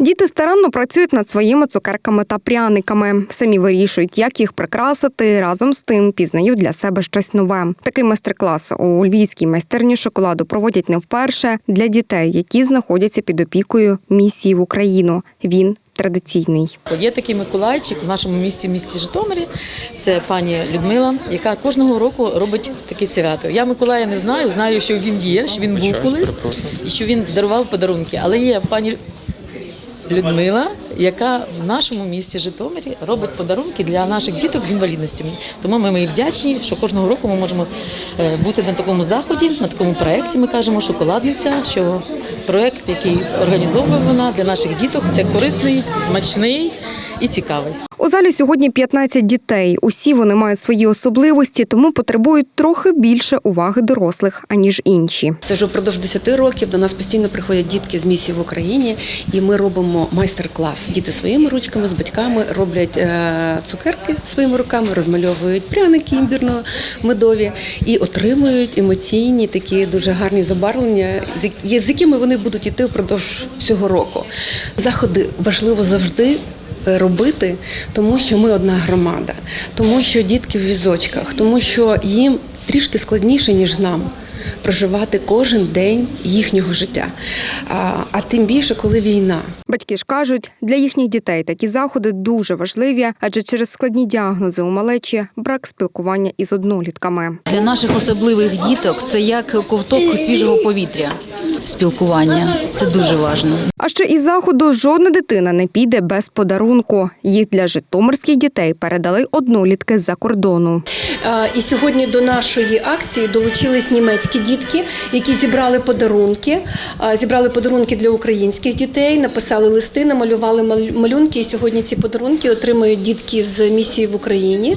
Діти старанно працюють над своїми цукерками та пряниками. Самі вирішують, як їх прикрасити. Разом з тим пізнають для себе щось нове. Такий майстер-клас у львівській майстерні шоколаду проводять не вперше для дітей, які знаходяться під опікою місії в Україну. Він традиційний. Є такий Миколайчик в нашому місті, місті Житомирі. Це пані Людмила, яка кожного року робить таке свято. Я Миколая не знаю, знаю, що він є, що він був колись і що він дарував подарунки. Але є пані Людмила, яка в нашому місті Житомирі робить подарунки для наших діток з інвалідностями. Тому ми ми вдячні, що кожного року ми можемо е, бути на такому заході, на такому проєкті. Ми кажемо шоколадниця, що проєкт, який організовує вона для наших діток, це корисний, смачний і цікавий. У залі сьогодні 15 дітей. Усі вони мають свої особливості, тому потребують трохи більше уваги дорослих аніж інші. Це вже впродовж 10 років до нас постійно приходять дітки з місії в Україні, і ми робимо майстер-клас. Діти своїми ручками з батьками роблять е, цукерки своїми руками, розмальовують пряники імбірно-медові і отримують емоційні такі дуже гарні забарвлення, з як- з якими вони будуть йти впродовж всього року. Заходи важливо завжди. Робити, тому що ми одна громада, тому що дітки в візочках, тому що їм трішки складніше ніж нам проживати кожен день їхнього життя. А, а тим більше, коли війна. Батьки ж кажуть, для їхніх дітей такі заходи дуже важливі, адже через складні діагнози у малечі брак спілкування із однолітками. Для наших особливих діток це як ковток свіжого повітря. Спілкування це дуже важливо. А ще із заходу жодна дитина не піде без подарунку. Їх для житомирських дітей передали однолітки з-за кордону. І сьогодні до нашої акції долучились німецькі дітки, які зібрали подарунки. Зібрали подарунки для українських дітей, написали листи, намалювали мал- малюнки. І сьогодні ці подарунки отримують дітки з місії в Україні,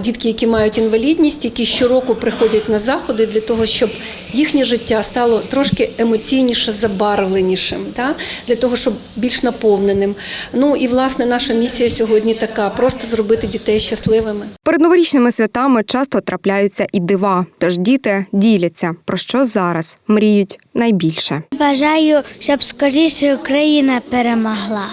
дітки, які мають інвалідність, які щороку приходять на заходи для того, щоб їхнє життя стало трошки емоційніше, забарвленішим, для того, щоб більш наповненим. Ну і власне наша місія сьогодні така: просто зробити дітей щасливими. Перед новорічними святами часто трапляються і дива. Тож діти діляться про що зараз мріють найбільше. Бажаю, щоб скоріше Україна перемогла.